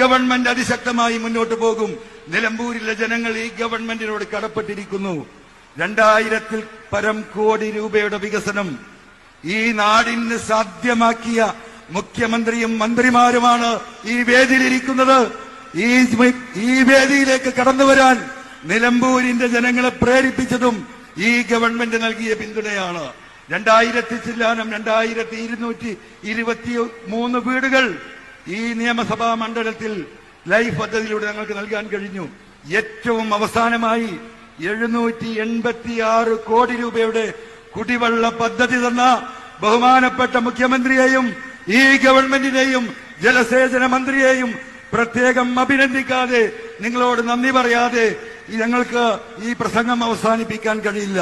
Government അതിശക്തമായി മുന്നോട്ട് പോകും. നിലമ്പൂരിലെ ജനങ്ങൾ ഈ ഗവൺമെന്റിനോട് കടപ്പെട്ടിരിക്കുന്നു. രണ്ടായിരത്തിൽ പരം കോടി രൂപയുടെ വികസനം ഈ നാടിന് സാധ്യമാക്കിയ മുഖ്യമന്ത്രിയും മന്ത്രിമാരുമാണ് ഈ വേദിയിലിരിക്കുന്നത്. ഈ ഈ വേദിയിലേക്ക് കടന്നു വരാൻ നിലമ്പൂരിന്റെ ജനങ്ങളെ പ്രേരിപ്പിച്ചതും ഈ ഗവൺമെന്റ് നൽകിയ പിന്തുണയാണ്. രണ്ടായിരത്തി ചില്ലാനം രണ്ടായിരത്തി ഇരുന്നൂറ്റി ഇരുപത്തി മൂന്ന് വീടുകൾ ഈ നിയമസഭാ മണ്ഡലത്തിൽ ലൈഫ് പദ്ധതിയിലൂടെ ഞങ്ങൾക്ക് നൽകാൻ കഴിഞ്ഞു. ഏറ്റവും അവസാനമായി എഴുന്നൂറ്റി എൺപത്തി ആറ് കോടി രൂപയുടെ കുടിവെള്ള പദ്ധതി തന്ന ബഹുമാനപ്പെട്ട മുഖ്യമന്ത്രിയെയും ഈ ഗവൺമെന്റിനെയും ജലസേചന മന്ത്രിയെയും പ്രത്യേകം അഭിനന്ദിക്കാതെ നിങ്ങളോട് നന്ദി പറയാതെ ഞങ്ങൾക്ക് ഈ പ്രസംഗം അവസാനിപ്പിക്കാൻ കഴിയില്ല.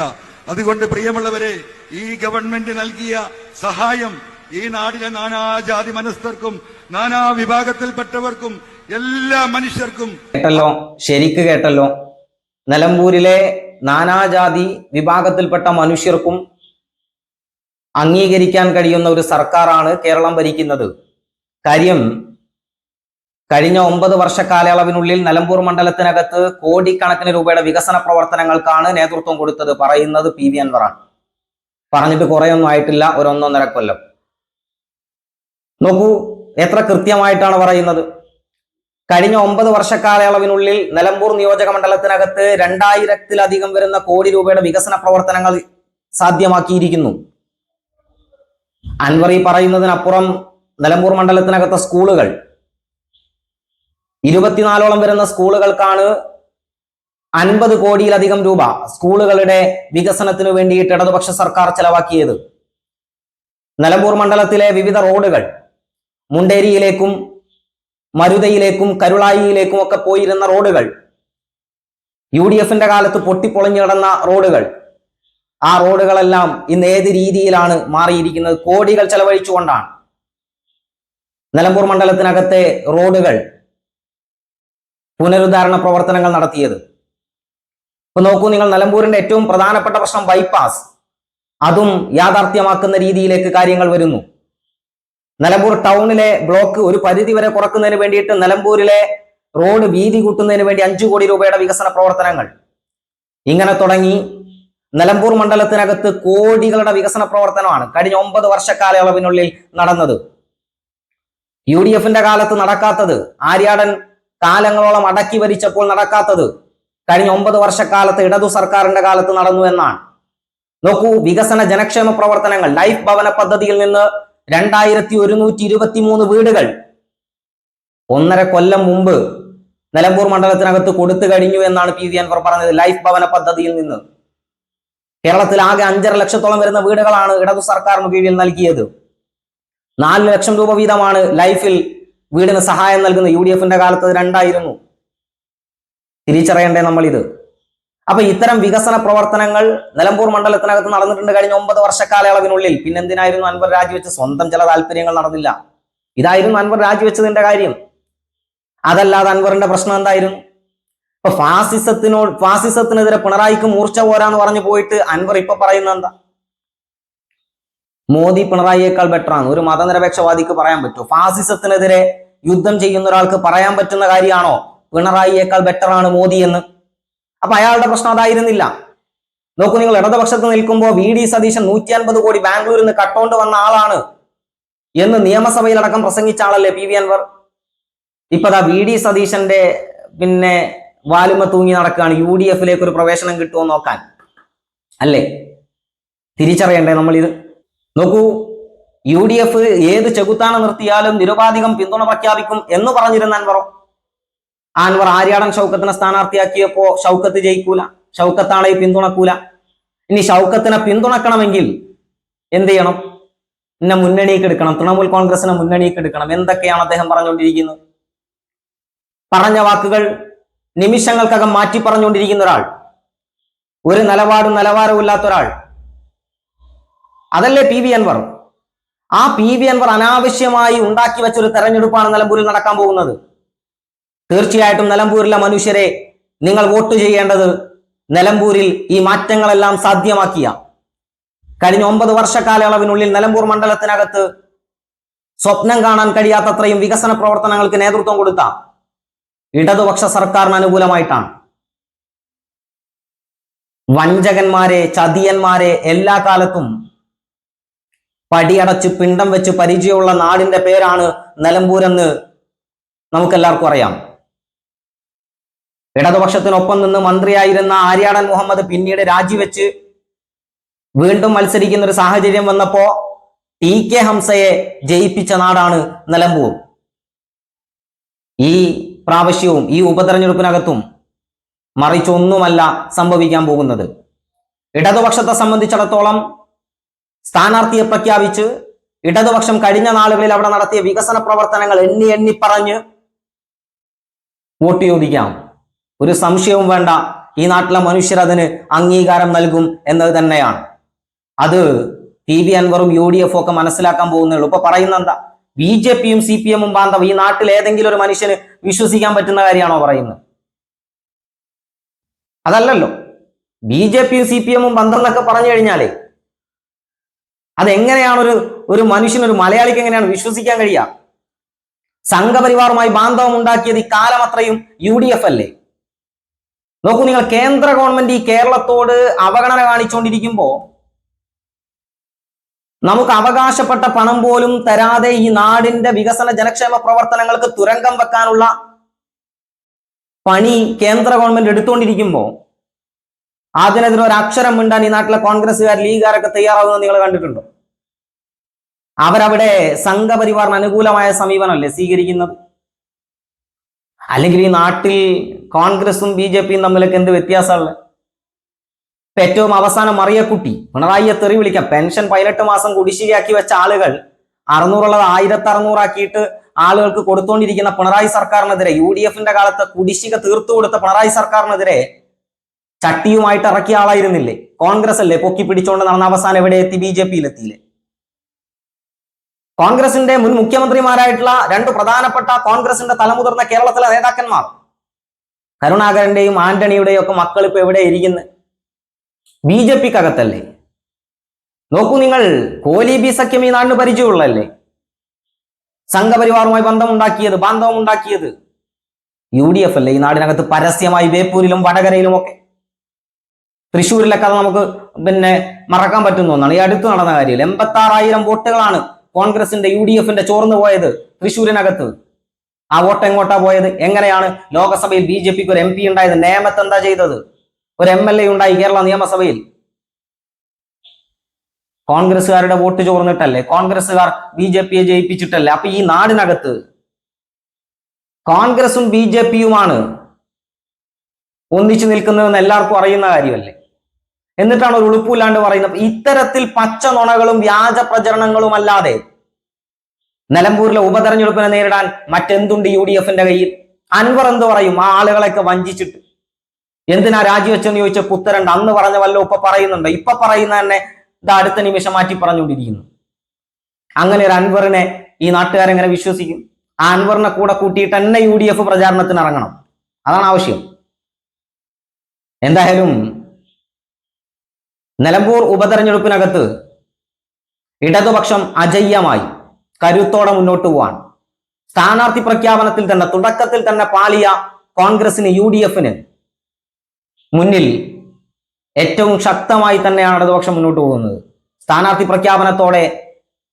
അതുകൊണ്ട് പ്രിയമുള്ളവരെ ഈ ഗവൺമെന്റ് നൽകിയ സഹായം ഈ നാടിലെ നാനാജാതി മനസ്ഥർക്കും നാനാ വിഭാഗത്തിൽപ്പെട്ടവർക്കും എല്ലാ മനുഷ്യർക്കും കേട്ടല്ലോ ശരിക്ക് കേട്ടല്ലോ. നിലമ്പൂരിലെ നാനാജാതി വിഭാഗത്തിൽപ്പെട്ട മനുഷ്യർക്കും അംഗീകരിക്കാൻ കഴിയുന്ന ഒരു സർക്കാരാണ് കേരളം ഭരിക്കുന്നത്. കാര്യം കഴിഞ്ഞ ഒമ്പത് വർഷ കാലയളവിനുള്ളിൽ നിലമ്പൂർ മണ്ഡലത്തിനകത്ത് കോടിക്കണക്കിന് രൂപയുടെ വികസന പ്രവർത്തനങ്ങൾക്കാണ് നേതൃത്വം കൊടുത്തത് പറയുന്നത് പി വി അൻവറാണ്. പറഞ്ഞിട്ട് കുറേയൊന്നും ആയിട്ടില്ല ഒരു ഒന്നൊന്നര കൊല്ലം. നോക്കൂ എത്ര കൃത്യമായിട്ടാണ് പറയുന്നത്. കഴിഞ്ഞ ഒമ്പത് വർഷക്കാലയളവിനുള്ളിൽ നിലമ്പൂർ നിയോജക മണ്ഡലത്തിനകത്ത് രണ്ടായിരത്തിലധികം വരുന്ന കോടി രൂപയുടെ വികസന പ്രവർത്തനങ്ങൾ സാധ്യമാക്കിയിരിക്കുന്നു. അൻവർ ഈ പറയുന്നതിനപ്പുറം നിലമ്പൂർ മണ്ഡലത്തിനകത്തെ സ്കൂളുകൾ ഇരുപത്തിനാലോളം വരുന്ന സ്കൂളുകൾക്കാണ് അൻപത് കോടിയിലധികം രൂപ സ്കൂളുകളുടെ വികസനത്തിനു വേണ്ടിയിട്ട് ഇടതുപക്ഷ സർക്കാർ ചെലവാക്കിയത്. നിലമ്പൂർ മണ്ഡലത്തിലെ വിവിധ റോഡുകൾ മുണ്ടേരിയിലേക്കും മരുതയിലേക്കും കരുളായിയിലേക്കും ഒക്കെ പോയിരുന്ന റോഡുകൾ. യു ഡി എഫിന്റെ കാലത്ത് പൊട്ടിപ്പൊളിഞ്ഞു കിടന്ന റോഡുകൾ. ആ റോഡുകളെല്ലാം ഇന്ന് ഏത് രീതിയിലാണ് മാറിയിരിക്കുന്നത്? കോടികൾ ചെലവഴിച്ചുകൊണ്ടാണ്. നിലമ്പൂർ മണ്ഡലത്തിനകത്തെ റോഡുകൾ പുനരുദ്ധാരണ പ്രവർത്തനങ്ങൾ നടത്തിയത്. ഇപ്പൊ നോക്കൂ നിങ്ങൾ നിലമ്പൂരിന്റെ ഏറ്റവും പ്രധാനപ്പെട്ട പ്രശ്നം ബൈപ്പാസ്. അതും യാഥാർത്ഥ്യമാക്കുന്ന രീതിയിലേക്ക് കാര്യങ്ങൾ വരുന്നു. നിലമ്പൂർ ടൗണിലെ ബ്ലോക്ക് ഒരു പരിധി വരെ കുറക്കുന്നതിന് വേണ്ടിയിട്ട് നിലമ്പൂരിലെ റോഡ് വീതി കൂട്ടുന്നതിന് വേണ്ടി അഞ്ചു കോടി രൂപയുടെ വികസന പ്രവർത്തനങ്ങൾ. ഇങ്ങനെ തുടങ്ങി നിലമ്പൂർ മണ്ഡലത്തിനകത്ത് കോടികളുടെ വികസന പ്രവർത്തനമാണ് കഴിഞ്ഞ ഒമ്പത് വർഷ കാലയളവിനുള്ളിൽ നടന്നത്. യു ഡി എഫിന്റെ കാലത്ത് നടക്കാത്തത് ആര്യാടൻ കാലങ്ങളോളം അടക്കി വരിച്ചപ്പോൾ നടക്കാത്തത് കഴിഞ്ഞ ഒമ്പത് വർഷക്കാലത്ത് ഇടതു സർക്കാരിന്റെ കാലത്ത് നടന്നു എന്നാണ്. നോക്കൂ വികസന ജനക്ഷേമ പ്രവർത്തനങ്ങൾ ലൈഫ് ഭവന പദ്ധതിയിൽ നിന്ന് രണ്ടായിരത്തി ഒരുന്നൂറ്റി ഇരുപത്തി മൂന്ന് വീടുകൾ ഒന്നര കൊല്ലം മുമ്പ് നിലമ്പൂർ മണ്ഡലത്തിനകത്ത് കൊടുത്തു കഴിഞ്ഞു എന്നാണ് പി വി അൻവർ പറഞ്ഞത്. ലൈഫ് ഭവന പദ്ധതിയിൽ നിന്ന്. കേരളത്തിൽ ആകെ അഞ്ചര ലക്ഷത്തോളം വരുന്ന വീടുകളാണ് ഇടതു സർക്കാരിന് കീഴിൽ നൽകിയത്. നാല് ലക്ഷം രൂപ വീതമാണ് ലൈഫിൽ വീടിന് സഹായം നൽകുന്നത് യു ഡി എഫിന്റെ കാലത്ത് രണ്ടായിരുന്നു. തിരിച്ചറിയണ്ടേ നമ്മളിത്? അപ്പൊ ഇത്തരം വികസന പ്രവർത്തനങ്ങൾ നിലമ്പൂർ മണ്ഡലത്തിനകത്ത് നടന്നിട്ടുണ്ട് കഴിഞ്ഞ ഒമ്പത് വർഷക്കാലയളവിനുള്ളിൽ. പിന്നെന്തിനായിരുന്നു അൻവർ രാജിവെച്ച് സ്വന്തം ചില താല്പര്യങ്ങൾ നടന്നില്ല? ഇതായിരുന്നു അൻവർ രാജിവെച്ചതിന്റെ കാര്യം. അതല്ലാതെ അൻവറിന്റെ പ്രശ്നം എന്തായിരുന്നു? ഇപ്പൊ ഫാസിസത്തിനോട് ഫാസിസത്തിനെതിരെ പിണറായിക്ക് മൂർച്ച പോരാന്ന് പറഞ്ഞു പോയിട്ട് അൻവർ ഇപ്പൊ പറയുന്ന എന്താ? മോദി പിണറായിയേക്കാൾ ബെറ്റർ ആണ്. ഒരു മതനിരപേക്ഷവാദിക്ക് പറയാൻ പറ്റുമോ ഫാസിസത്തിനെതിരെ യുദ്ധം ചെയ്യുന്ന ഒരാൾക്ക് പറയാൻ പറ്റുന്ന കാര്യമാണോ? പിണറായിയേക്കാൾ ബെറ്റർ ആണ് മോദി എന്ന്. അപ്പൊ അയാളുടെ പ്രശ്നം അതായിരുന്നില്ല. നോക്കൂ നിങ്ങൾ ഇടതുപക്ഷത്ത് നിൽക്കുമ്പോൾ വി ഡി സതീശൻ നൂറ്റി അൻപത് കോടി ബാംഗ്ലൂരിൽ നിന്ന് കട്ടോണ്ട് വന്ന ആളാണ് എന്ന് നിയമസഭയിലടക്കം പ്രസംഗിച്ച ആളല്ലേ പി വി അൻവർ? ഇപ്പതാ വി ഡി സതീശന്റെ പിന്നെ വാലുമ തൂങ്ങി നടക്കുകയാണ്. യു ഡി എഫിലേക്ക് ഒരു പ്രവേശനം കിട്ടുമോ നോക്കാൻ? അല്ലേ? തിരിച്ചറിയണ്ടേ നമ്മളിത്? നോക്കൂ യു ഡി എഫ് ഏത് ചെകുത്താന നിർത്തിയാലും നിരുപാധികം പിന്തുണ പ്രഖ്യാപിക്കും എന്ന് പറഞ്ഞിരുന്ന അൻവറോ? അൻവർ ആര്യാടൻ ഷൗക്കത്തിനെ സ്ഥാനാർത്ഥിയാക്കിയപ്പോ ഷൗക്കത്ത് ജയിക്കൂല ഷൗക്കത്താണെ പിന്തുണക്കൂല. ഇനി ഷൗക്കത്തിനെ പിന്തുണക്കണമെങ്കിൽ എന്ത് ചെയ്യണം? എന്നെ മുന്നണിക്ക് എടുക്കണം തൃണമൂൽ കോൺഗ്രസിനെ മുന്നണിക്ക് എടുക്കണം. എന്തൊക്കെയാണ് അദ്ദേഹം പറഞ്ഞുകൊണ്ടിരിക്കുന്നത്? പറഞ്ഞ വാക്കുകൾ നിമിഷങ്ങൾക്കകം മാറ്റി പറഞ്ഞുകൊണ്ടിരിക്കുന്ന ഒരാൾ ഒരു നിലപാടും നിലവാരവും ഇല്ലാത്ത ഒരാൾ. അതല്ലേ പി വി അൻവർ? ആ പി വി അൻവർ അനാവശ്യമായി ഉണ്ടാക്കി വെച്ചൊരു തെരഞ്ഞെടുപ്പാണ് നിലമ്പൂരിൽ നടക്കാൻ പോകുന്നത്. തീർച്ചയായിട്ടും നിലമ്പൂരിലെ മനുഷ്യരെ നിങ്ങൾ വോട്ട് ചെയ്യേണ്ടത് നിലമ്പൂരിൽ ഈ മാറ്റങ്ങളെല്ലാം സാധ്യമാക്കിയ കഴിഞ്ഞ ഒമ്പത് വർഷക്കാലയളവിനുള്ളിൽ നിലമ്പൂർ മണ്ഡലത്തിനകത്ത് സ്വപ്നം കാണാൻ കഴിയാത്തത്രയും വികസന പ്രവർത്തനങ്ങൾക്ക് നേതൃത്വം കൊടുത്ത ഇടതുപക്ഷ സർക്കാരിന് അനുകൂലമായിട്ടാണ്. വഞ്ചകന്മാരെ ചതിയന്മാരെ എല്ലാ കാലത്തും പടിയടച്ച് പിണ്ടം വെച്ച് പരിചയമുള്ള നാടിന്റെ പേരാണ് നിലമ്പൂരെന്ന് നമുക്കെല്ലാവർക്കും അറിയാം. ഇടതുപക്ഷത്തിനൊപ്പം നിന്ന് മന്ത്രിയായിരുന്ന ആര്യാടൻ മുഹമ്മദ് പിന്നീട് രാജിവെച്ച് വീണ്ടും മത്സരിക്കുന്ന ഒരു സാഹചര്യം വന്നപ്പോ ടി കെ ഹംസയെ ജയിപ്പിച്ച നാടാണ് നിലമ്പൂർ. ഈ പ്രാവശ്യവും ഈ ഉപതെരഞ്ഞെടുപ്പിനകത്തും മറിച്ചൊന്നുമല്ല സംഭവിക്കാൻ പോകുന്നത്. ഇടതുപക്ഷത്തെ സംബന്ധിച്ചിടത്തോളം സ്ഥാനാർത്ഥിയെ പ്രഖ്യാപിച്ച് ഇടതുപക്ഷം കഴിഞ്ഞ നാളുകളിൽ അവിടെ നടത്തിയ വികസന പ്രവർത്തനങ്ങൾ എണ്ണി എണ്ണി പറഞ്ഞ് വോട്ട് ചോദിക്കാം. ഒരു സംശയവും വേണ്ട. ഈ നാട്ടിലെ മനുഷ്യർ അതിന് അംഗീകാരം നൽകും എന്നത് തന്നെയാണ്. അത് ടി വി അൻവറും യു ഡി എഫും ഒക്കെ മനസ്സിലാക്കാൻ പോകുന്നുള്ളൂ. ഇപ്പൊ പറയുന്ന എന്താ ബി ജെ പിയും സി പി എമ്മും ബാന്ധവ. ഈ നാട്ടിൽ ഏതെങ്കിലും ഒരു മനുഷ്യന് വിശ്വസിക്കാൻ പറ്റുന്ന കാര്യമാണോ പറയുന്നത്? അതല്ലല്ലോ. ബി ജെ പിയും സി പി എമ്മും ബന്ധം എന്നൊക്കെ പറഞ്ഞു കഴിഞ്ഞാലേ അതെങ്ങനെയാണ് ഒരു ഒരു മനുഷ്യന് ഒരു മലയാളിക്ക് എങ്ങനെയാണ് വിശ്വസിക്കാൻ കഴിയുക? സംഘപരിവാറുമായി ബാന്ധവം ഉണ്ടാക്കിയത് ഈ കാലം അത്രയും യു ഡി എഫ് അല്ലേ? നോക്കൂ നിങ്ങൾ കേന്ദ്ര ഗവൺമെന്റ് ഈ കേരളത്തോട് അവഗണന കാണിച്ചുകൊണ്ടിരിക്കുമ്പോൾ നമുക്ക് അവകാശപ്പെട്ട പണം പോലും തരാതെ ഈ നാടിന്റെ വികസന ജനക്ഷേമ പ്രവർത്തനങ്ങൾക്ക് തുരങ്കം വെക്കാനുള്ള പണി കേന്ദ്ര ഗവൺമെന്റ് എടുത്തുകൊണ്ടിരിക്കുമ്പോൾ അതിനെതിരെ ഒരു അക്ഷരം മിണ്ടാൻ ഈ നാട്ടിലെ കോൺഗ്രസ്സുകാർ ലീഗുകാരൊക്കെ തയ്യാറാവുന്നത് നിങ്ങൾ കണ്ടിട്ടുണ്ടോ? അവരവിടെ സംഘപരിവാറിന് അനുകൂലമായ സമീപനമല്ലേ സ്വീകരിക്കുന്നത്? അല്ലെങ്കിൽ ഈ നാട്ടിൽ കോൺഗ്രസും ബി ജെ പിയും തമ്മിലൊക്കെ എന്ത് വ്യത്യാസമുള്ളത് ഇപ്പൊ ഏറ്റവും അവസാനം മറിയക്കുട്ടി പിണറായിയെ തെറി വിളിക്കാം. പെൻഷൻ പതിനെട്ട് മാസം കുടിശ്ശികയാക്കി വെച്ച ആളുകൾ അറുന്നൂറുള്ളത് ആയിരത്തി അറുന്നൂറാക്കിയിട്ട് ആളുകൾക്ക് കൊടുത്തുകൊണ്ടിരിക്കുന്ന പിണറായി സർക്കാരിനെതിരെ യു ഡി എഫിന്റെ കാലത്ത് കുടിശ്ശിക തീർത്തു കൊടുത്ത പിണറായി സർക്കാരിനെതിരെ ചട്ടിയുമായിട്ട് ഇറക്കിയ ആളായിരുന്നില്ലേ? കോൺഗ്രസ് അല്ലേ പൊക്കി പിടിച്ചുകൊണ്ട് നടന്ന അവസാനം എവിടെ എത്തി? ബി ജെ പിയിൽ എത്തിയില്ലേ കോൺഗ്രസിന്റെ മുൻ മുഖ്യമന്ത്രിമാരായിട്ടുള്ള രണ്ട് പ്രധാനപ്പെട്ട കോൺഗ്രസിന്റെ തലമുതിർന്ന കേരളത്തിലെ നേതാക്കന്മാർ. കരുണാകരന്റെയും ആന്റണിയുടെയും ഒക്കെ മക്കൾ ഇപ്പൊ എവിടെ ഇരിക്കുന്നു? ബി ജെ പിക്കകത്തല്ലേ? നോക്കൂ നിങ്ങൾ കോലി ബി സഖ്യം ഈ നാടിന് പരിചയമുള്ളല്ലേ സംഘപരിവാറുമായി ബന്ധമുണ്ടാക്കിയത് ബാന്ധവം ഉണ്ടാക്കിയത് യു ഡി എഫ് അല്ലേ ഈ നാടിനകത്ത് പരസ്യമായി ബേപ്പൂരിലും വടകരയിലും ഒക്കെ? തൃശ്ശൂരിലൊക്കെ അത് നമുക്ക് പിന്നെ മറക്കാൻ പറ്റുന്ന ഒന്നാണ്. ഈ അടുത്ത് നടന്ന കാര്യം എൺപത്തി ആറായിരം വോട്ടുകളാണ് കോൺഗ്രസിന്റെ യു ഡി എഫിന്റെ ചോർന്നു പോയത് തൃശ്ശൂരിനകത്ത്. ആ വോട്ട് എങ്ങോട്ടാ പോയത്? എങ്ങനെയാണ് ലോകസഭയിൽ ബി ജെ പിക്ക് ഒരു എം പി ഉണ്ടായത്? നേമത്ത് എന്താ ചെയ്തത്? ഒരു എം എൽ എ ഉണ്ടായി കേരള നിയമസഭയിൽ. കോൺഗ്രസ്സുകാരുടെ വോട്ട് ചോർന്നിട്ടല്ലേ? കോൺഗ്രസ്സുകാർ ബി ജെ പിയെ ജയിപ്പിച്ചിട്ടല്ലേ? അപ്പൊ ഈ നാടിനകത്ത് കോൺഗ്രസും ബി ജെ പിയുമാണ് ഒന്നിച്ചു നിൽക്കുന്നതെന്ന് എല്ലാവർക്കും അറിയുന്ന കാര്യമല്ലേ? എന്നിട്ടാണ് ഒരു ഉളുപ്പില്ലാണ്ട് പറയുന്നത്. ഇത്തരത്തിൽ പച്ച നുണകളും വ്യാജ പ്രചരണങ്ങളും അല്ലാതെ നിലമ്പൂരിലെ ഉപതെരഞ്ഞെടുപ്പിനെ നേരിടാൻ മറ്റെന്തുണ്ട് യു ഡി എഫിന്റെ കയ്യിൽ? അൻവർ എന്ത് പറയും? ആ ആളുകളെയൊക്കെ വഞ്ചിച്ചിട്ട്. എന്തിനാ രാജിവെച്ചെന്ന് ചോദിച്ച പുത്തരണ്ട് അന്ന് പറഞ്ഞ വല്ല ഇപ്പൊ പറയുന്നുണ്ട്? ഇപ്പൊ പറയുന്ന തന്നെ ഇത് അടുത്ത നിമിഷം മാറ്റി പറഞ്ഞുകൊണ്ടിരിക്കുന്നു. അങ്ങനെ ഒരു അൻവറിനെ ഈ നാട്ടുകാരെങ്ങനെ വിശ്വസിക്കും? ആ അൻവറിനെ കൂടെ കൂട്ടിയിട്ട് തന്നെ യു ഡി എഫ് പ്രചാരണത്തിന് ഇറങ്ങണം. അതാണ് ആവശ്യം. എന്തായാലും നിലമ്പൂർ ഉപതെരഞ്ഞെടുപ്പിനകത്ത് ഇടതുപക്ഷം അജയ്യമായി കരുത്തോടെ മുന്നോട്ട് പോവാൻ. സ്ഥാനാർത്ഥി പ്രഖ്യാപനത്തിൽ തന്നെ തുടക്കത്തിൽ തന്നെ പാളിയ കോൺഗ്രസിന് യു ഡി എഫിന് മുന്നിൽ ഏറ്റവും ശക്തമായി തന്നെയാണ് ഇടതുപക്ഷം മുന്നോട്ട് പോകുന്നത്. സ്ഥാനാർത്ഥി പ്രഖ്യാപനത്തോടെ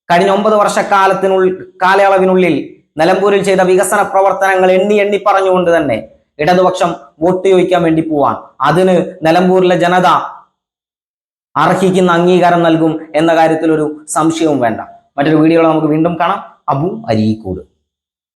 കഴിഞ്ഞ ഒമ്പത് വർഷക്കാലത്തിനുള്ളിൽ കാലയളവിനുള്ളിൽ നിലമ്പൂരിൽ ചെയ്ത വികസന പ്രവർത്തനങ്ങൾ എണ്ണി എണ്ണി പറഞ്ഞുകൊണ്ട് തന്നെ ഇടതുപക്ഷം വോട്ട് ചോദിക്കാൻ വേണ്ടി പോവാൻ. അതിന് നിലമ്പൂരിലെ ജനത അർഹിക്കുന്ന അംഗീകാരം നൽകും എന്ന കാര്യത്തിൽ ഒരു സംശയവും വേണ്ട. മറ്റൊരു വീഡിയോ നമുക്ക് വീണ്ടും കാണാം. അബു അരീക്കോട്.